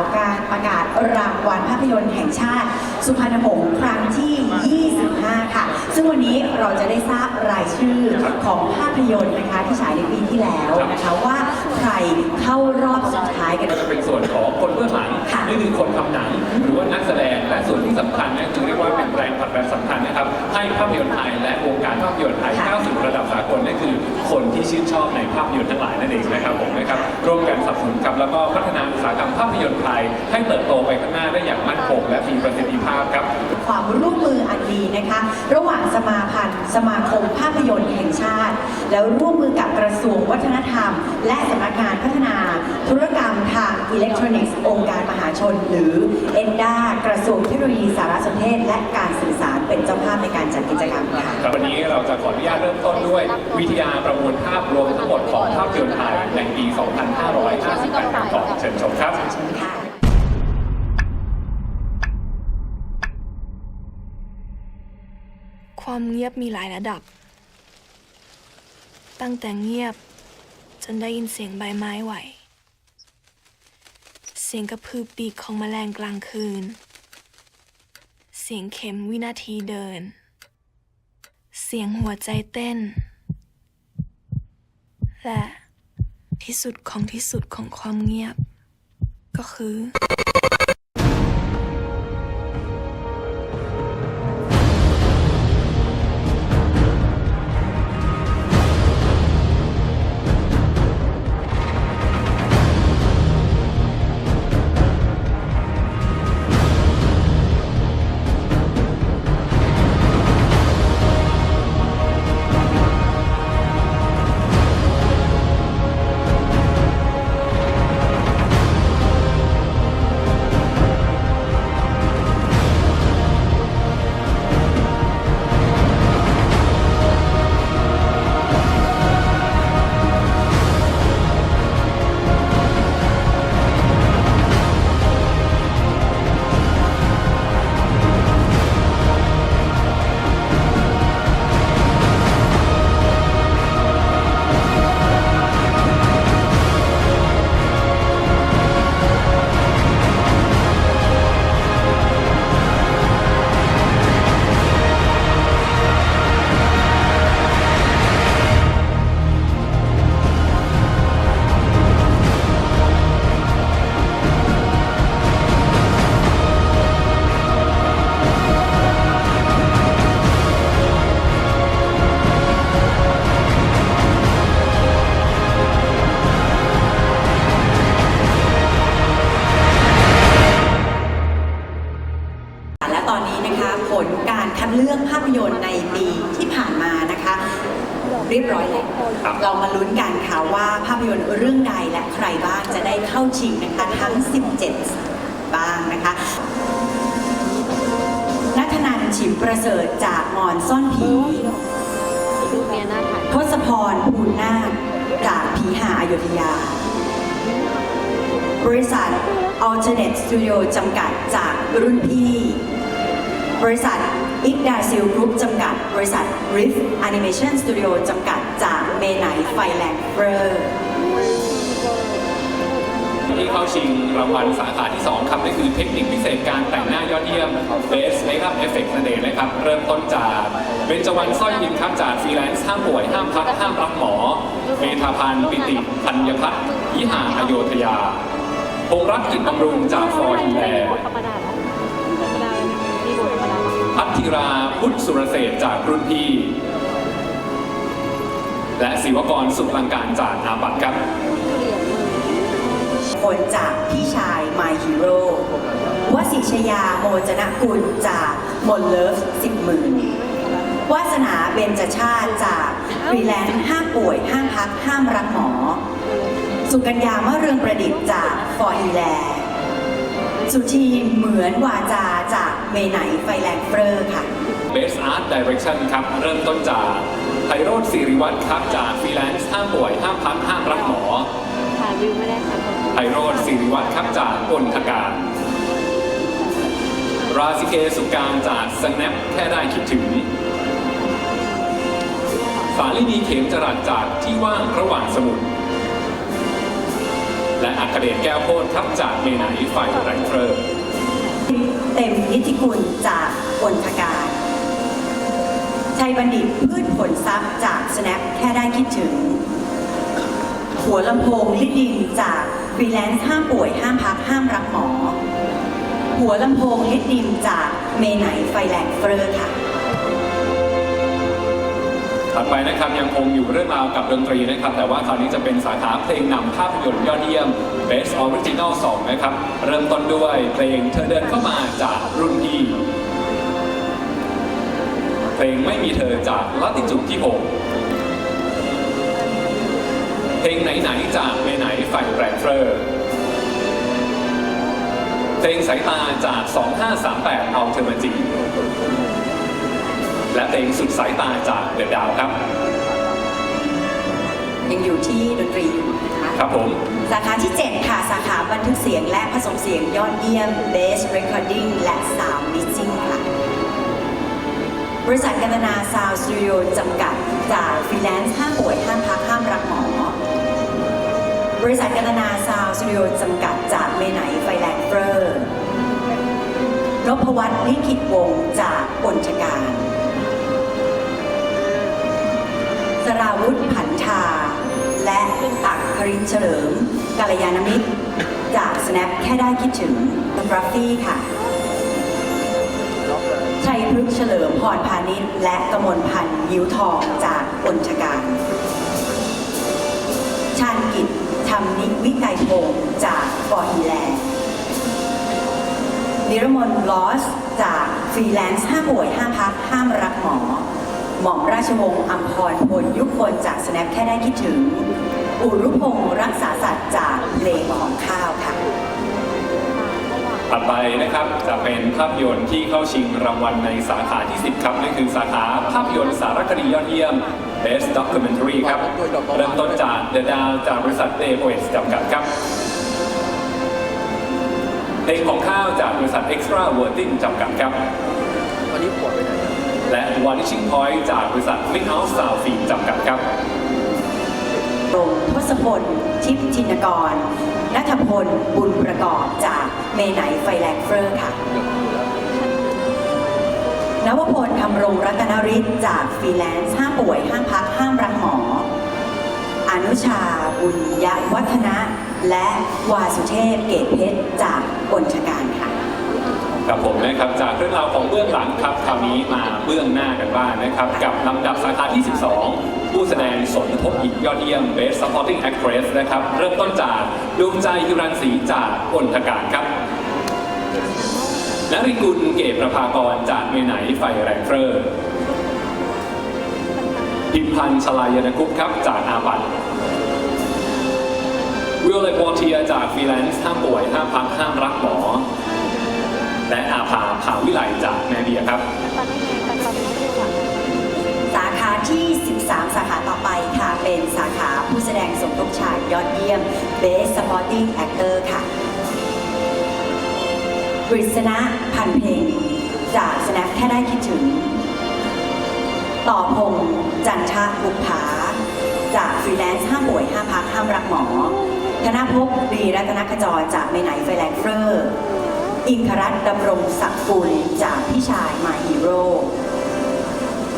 าวการประกาศรางวัลภาพยนตร์แห่งชาติ สุพรรณหงษ์ครั้งที่ 25 ค่ะ ซึ่งวันนี้เราจะได้ทราบรายชื่อของภาพยนตร์นะคะที่ฉายในปีที่แล้วนะคะว่า ใครเข้ารอบสุดท้ายกัน ก็จะเป็นส่วนของคนเบื้องหลังค่ะนี่คือคนทำหนัง หรือว่านักแสดงและส่วนที่สำคัญนะจึงเรียกว่าเป็นแรงผลักดันสำคัญนะครับให้ภาพยนตร์ไทยและวงการภาพยนตร์ไทยก้าวสู่ระดับสากลนั่นคือคนที่ชื่นชอบในภาพยนตร์ทั้งหลายนั่นเองนะครับผมนะครับร่วมกันสนับสนุนครับแล้วก็พัฒนาอุตสาหกรรมภาพยนตร์ไทย ให้เติบโตไปข้างหน้าได้อย่างมั่นคงและมีประสิทธิภาพครับ ความร่วมมืออั นดีนะคะ ระหว่างสมาพันธ์ สมาคมภาพยนตร์แห่งชาติ แล้วร่วมมือกับกระทรวงวัฒนธรรม และสำนักงานพัฒนา ธุรกรรมทางอิเล็กทรอนิกส์ องค์การมหาชน หรือเอ็นดากระทรวงเทคโนโลยีสารสนเทศ และการสื่อสารเป็นเจ้าภาพในการจัดกิจกรรมค่ะครับวันนี้เราจะขออนุญาตเริ่มต้นด้วย วิทยาประมวลภาพรวมทั้งหมดของภาพยนตร์ไทยในปี 2558กันก่อนเชิญชมครับ เชิญ ความเงียบมีหลายระดับ ตั้งแต่เงียบ จนได้ยินเสียงใบไม้ไหว เสียงกระพือปีกของแมลงกลางคืน เสียงเข็มวินาทีเดิน เสียงหัวใจเต้น และที่สุดของที่สุดของความเงียบ ก็คือ ยุธยา บริษัท Alternate Studio จำกัดจากรุ่นพี่ บริษัท i g d a s i l Group จำกัด บริษัท Riff Animation Studio จำกัดจากเมไนไฟแลนด์เฟอร์ที่เข้าชิงรางวัลสาขาที่ 2ครับนั่นคือเทคนิคพิเศษการแต่งหน้ายอดเยี่ยม Best Makeup Effect นั่นเองนะครับ เริ่มต้นจากเบญจวรรณสร้อยยินครับจากฟรีแลนซ์ห้ามป่วยห้ามพักห้ามรักหมอ เมธาพันธ์ปิติธัญพัฒน์ยิหาอโยธยาพงรักกิจบำรุงจากฟอร์อินแลนด์ธรรมดาแล้วธรรมดามีบทธรรมดาพัทธิราพุทธสุรเศรษจากรุ่นพี่ และศิวกรสุขลังการจากอาปัตครับคนจากพี่ชาย My Hero วสิชยาโมจนกุลจากมนเลิฟสิบหมื่น วาสนาเบญจชาติจากฟรีแลนซ์ห้ามป่วย ห้ามพัก ห้ามรักหมอ สุกัญญามะเรืองประดิษฐ์จากฟอร์ฮีแลสุทีเหมือนวาจาจากเมไหนไฟแรงเฟอร์ค่ะ Best Art Direction ครับ เริ่มต้นจากไพโรธศิริวัตรครับ จากฟรีแลนซ์ห้ามป่วย ห้ามพัก ห้ามรักหมอถ่ายวิวไม่ได้ค่ะไพโรธศิริวัตรครับจากกลทการ ราซิเคสุการจากสแนปแค่ได้คิดถึงสาลินีเข็มจรัสจากที่ว่างระหว่างสมุทรและอัคเดชแก้วโพธิ์ครับจากเมไหนไฟไรเฟอร์เต็มนิติกุลจากกลทการชัยบัณฑิตพืชผลทรัพย์จาก Snap แค่ได้คิดถึง หัวลำโพงลิดดินจากฟรีแลนซ์ห้ามป่วยห้ามพักห้ามรักหมอ หัวลำโพงลิดดินจากเมไหนไฟแรงเฟอร์ค่ะ ถัดไปนะครับยังคงอยู่เรื่องราวกับดนตรีนะครับแต่ว่าคราวนี้จะเป็นสาขาเพลงนำภาพยนตร์ยอดเยี่ยม Best Original Song นะครับ เริ่มต้นด้วยเพลงเธอเดินเข้ามาจากรุ่นพี่เพลงไม่มีเธอจากลัติจุดที่ 6 เพลงไหน ๆ จากเมไหนไฟแรงเฟอร์เพลงสายตาจาก 2538เอาเธอมาจี และเพลงสุดสายตาจากเดอะดาวครับ ยังอยู่ที่ดนตรีอยู่นะคะครับผม สาขาที่ 7 ค่ะ สาขาบันทึกเสียงและผสมเสียงยอดเยี่ยม Best Recording และ Sound Mixing ค่ะ บริษัทกันตนาซาวสตูดิโอจำกัดจากฟรีแลนซ์ห้ามป่วยห้ามพักห้ามรักหมอ บริษัทกันตนาซาวสตูดิโอจำกัดจากเมไหนไฟแลนเฟอร์นพวัฒน์ลิขิตวงศ์จากปญชการ สราวุธผันชา และอักครินเฉลิมกาลยานมิตร จาก Snap แค่ได้คิดถึงกราฟี่ค่ะ ชัยพฤกษ์เฉลิมพรพาณิชย์ และกมลพันธ์ยิ้วทองจากปญชการ ชาญกิจธรรมนิวิไกรพงศ์จากฟอร์ฮีแลนด์นิรมนลอส จากฟรีแลนซ์ห้าป่วยห้าพักห้ามรักหมอ หม่อมราชวงศ์อัมพรพลยุคนจากสแนปแค่ได้คิดถึง อุรุพงศ์รักษาสัตว์จากเพลงของข้าวค่ะถัดไปนะครับจะเป็นภาพยนตร์ที่เข้าชิงรางวัลในสาขาที่ 10 ครับนั่นคือสาขาภาพยนตร์สารคดียอดเยี่ยม Best Documentary ครับเริ่มต้นจาก The Dow จากบริษัท Day Poets จำกัดครับเพลงของข้าวจากบริษัท Extra Wording จำกัดครับวันนี้ปวดไปไหน และ Vanishing Point จากบริษัท Click House Sound Film จำกัดครับตรงทศพลทิพย์จินกรนัทพลบุญประกอบจากเมไหนไฟแลนเฟอร์ค่ะนวพลทำรงรัตนฤทธิ์จากฟรีแลนซ์ห้ามป่วยห้ามพักห้ามรักหมอ อนุชาบุญยวัฒนะ และวาสุเทพเกตเพชรจากกลชการค่ะ กับผมนะครับจากเรื่องราวของเบื้องหลังครับคราวนี้มาเบื้องหน้ากันบ้างนะครับ กับลำดับสาขาที่ 12 ผู้แสดงสมทบหญิงยอดเยี่ยม Best Supporting Actress นะครับ เริ่มต้นจากดวงใจยุรันศรีจากอนทการครับนริกุลเกตประภากรจากเมไหนไฟแรงเฟอร์พิมพันธ์ชลายนคุปครับจากอาบัตวิโอเลตวอเทียจากฟรีแลนซ์ห้ามป่วยห้ามพักห้ามรักหมอ และอาภาภาวิไลจากแม่เบียครับ สาขาที่ 13 สาขาต่อไปค่ะ เป็นสาขาผู้แสดงสมทบชายยอดเยี่ยม Best Supporting Actor ค่ะกฤษณะพันเพลง จาก Snap แค่ได้คิดถึง ต่อพงษ์จันทะบุภาจากฟรีแลนซ์ห้ามป่วยห้ามพักห้ามรักหมอ ธนภพรีรัตนขจรจากเมไหนไฟแลนเฟอร์ อิงครัตดำรงศักดิ์กุลจากพี่ชายมาฮีโร่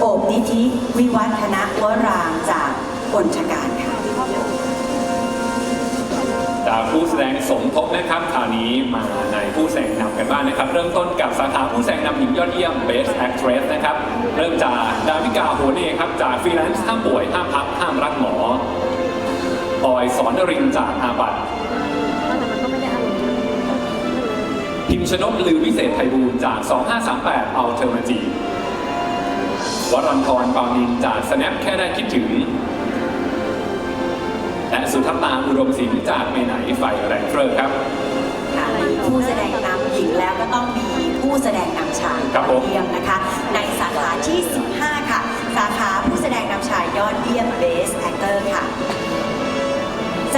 โอบนิธิวิวัฒนวรางจากกลชการค่ะจากผู้แสดงสมทบนะครับคราวนี้มาในผู้แสดงนำกันบ้างนะครับ เริ่มต้นกับสาขาผู้แสดงนำหญิงยอดเยี่ยม Best Actress นะครับ เริ่มจากดาวิกาโฮเน่ครับ จากฟรีแลนซ์ห้ามป่วยห้ามพักห้ามรักหมอออยสอนรินจากอาบัต พิมชนกลือวิเศษไพบูลย์จาก 2538เอาเทอร์มาจีวรันทรปานินจาก Snap แค่ได้คิดถึง และสุทัศตาอุดมศิลป์จากไปไหนไฟแรงเฟอร์ครับค่ะมีผู้แสดงนำหญิงแล้วก็ต้องมีผู้แสดงนำชายครับผมยอดเยี่ยมนะคะ ในสาขาที่ 15 ค่ะ สาขาผู้แสดงนำชายยอดเยี่ยม Best Actor ค่ะ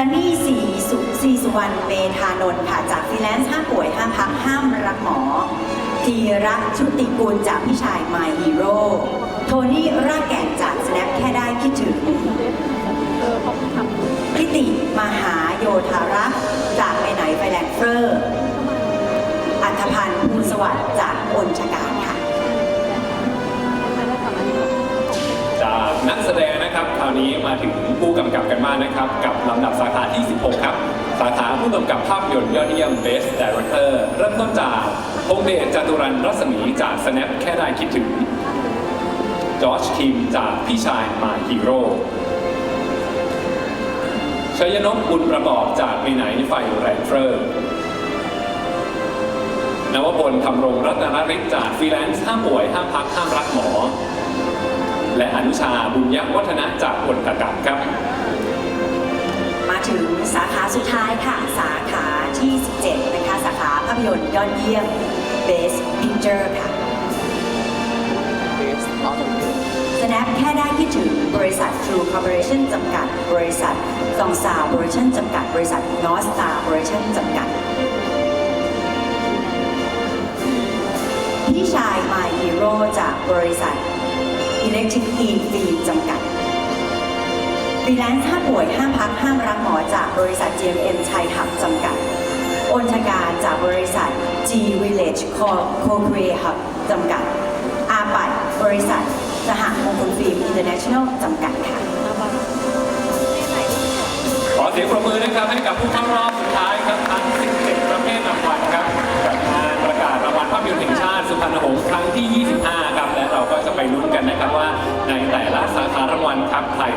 ซันนี่สีสุสีสุวรรณเมธานนท์ค่ะ จากฟรีแลนซ์ห้าม ธีระชุติกุลจากพี่ชาย My Hero โทนี่รากแก่นจาก Snap แค่ได้คิดถึงพิติมหาโยธารักษ์จากไปไหนไปแลนเฟอร์อัธพันธ์ภูสวัสดิ์จากอนชการค่ะ จากนักแสดงนะครับคราวนี้มาถึงผู้กำกับกันบ้างนะครับ กับลำดับสาขาที่ 16 ครับ สาขาผู้กำกับภาพยนตร์ยอดเยี่ยม Best Director เริ่มต้นจาก พงเดชจตุรันรัศมีจาก Snap แค่ได้คิดถึง จอร์จคิมจากพี่ชาย My Hero ชัยนพบุญประกอบจากไปไหนไฟแรงเฟอร์นวพลคำรงรัตนฤทธิ์จากฟรีแลนซ์ห้ามป่วยห้ามพักห้ามรักหมอ และอนุชาบุญยักษ์วัฒนะจากผลกรรมครับ มาถึงสาขาสุดท้ายค่ะ สาขา ที่ 17 นะคะ สาขาภาพยนตร์ยอดเยี่ยม Best Picture ค่ะเบสออฟ Snap แค่ได้คิดถึงบริษัท True Corporation จำกัด บริษัทซองซาวบริชันจำกัด บริษัท North Star บริชันจำกัด พี่ชาย My Hero จากบริษัท Electric e f i l m จำกัดฟรีแลนซ์ห้ามป่วยห้ามพักห้ามรักหมอจากบริษัท GMM ชัยหับจำกัด อนชการจากบริษัท G Village Co Create Hub จำกัด อาปัดบริษัทสหมงคลฟิล์มอินเตอร์เนชั่นแนลจำกัดค่ะ ขอเสียงปรบมือนะครับให้กับผู้เข้ารอบสุดท้ายครับ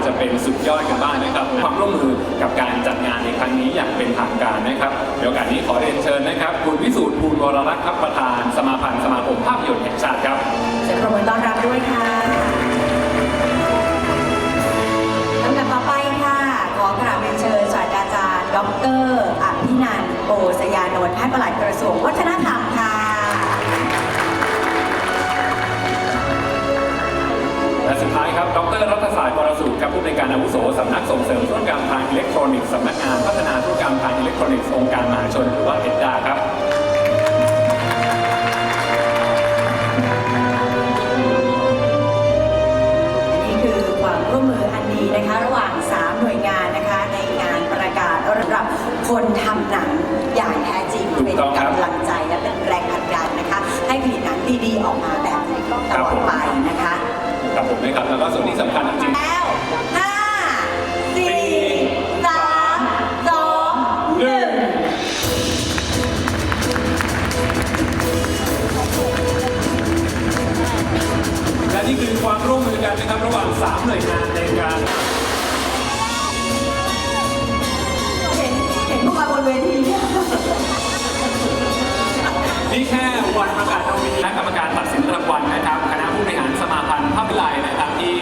จะเป็นสุดยอดกันบ้างนะครับ ความร่วมมือกับการจัดงานในครั้งนี้อย่างเป็นทางการนะครับในโอกาสนี้ขอเรียนเชิญนะครับ คุณวิสูตรภูลวรรักษ์ครับประธาน สมาพันธ์สมาคมภาพยนตร์แห่งชาติครับเสียงปรบมือต้อนรับด้วยค่ะลำดับต่อไปค่ะ ขอกราบเรียนเชิญศาสตราจารย์ ดรอภินันท์โอสยานนท์ท่านปลัดกระทรวงวัฒนธรรม ท้ายครับ ดรรัตศาสตร์กรสูตรครับผู้ในวยการอาวุโสสำนักส่งเสริมธุรกรรมทางอิเล็กทรอนิกส์สำนักงานพัฒนาธุรกรรมทางอิเล็กทรอนิกส์องค์การมหาชนหรือว่าเอ็ดดาครับนี่คือความร่วมมืออันดีนะคะ ระหว่าง 3 หน่วยงานนะคะ ในงานประกาศระดับคนทำหนังอย่างแท้จริงถูกเป็นต้องครับกำลังใจและเป็นแรงผลักดันนะคะ ให้ผลิตหนังดีๆออกมาแบบนี้ตลอดไปนะคะ ครับผมนะครับแล้วก็ส่วนที่สำคัญจริงแล้วห้าสี่สามสองหนึ่งๆและนี่คือความร่วมมือกันนะครับระหว่าง3หน่วยงานในการ เห็นเห็นพวกเราบนเวทีเนี่ย นี่แค่วันประกาศรางวัลและกรรมการตัดสินรางวัลนะครับ คณะผู้บริหารสมาพันธ์ ภาพวิไลนะครับที่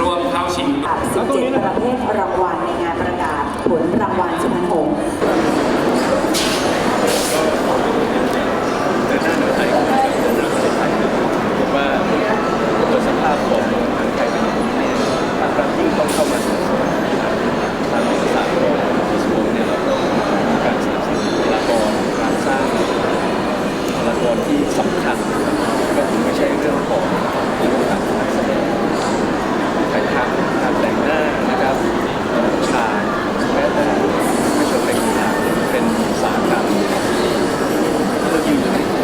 ร่วมเข้าชิง17ประเภทรางวัลในงานประกาศผลรางวัลสุพรรณหงษ์เดินหน้าเดินไทยของเดินหน้าประเทศไทยผมว่าตัวสภาพของทางไทยเป็นอย่างนี้เนี่ยภาครัฐยิ่งต้องเข้ามาตรวจสอบทางรัฐศาสตร์ของกระทรวงเนี่ยเราต้องมีการสนับสนุนบุคลากรการสร้างบุคลากรที่สำคัญ ก็คือไม่ใช่เรื่องของเรื่องของการแสดงถ่ายทำการแต่งหน้านะครับฉากแม้แต่ไม่ใช่เป็นกีฬาเป็นอุตสาหกรรมเราอยู่ใน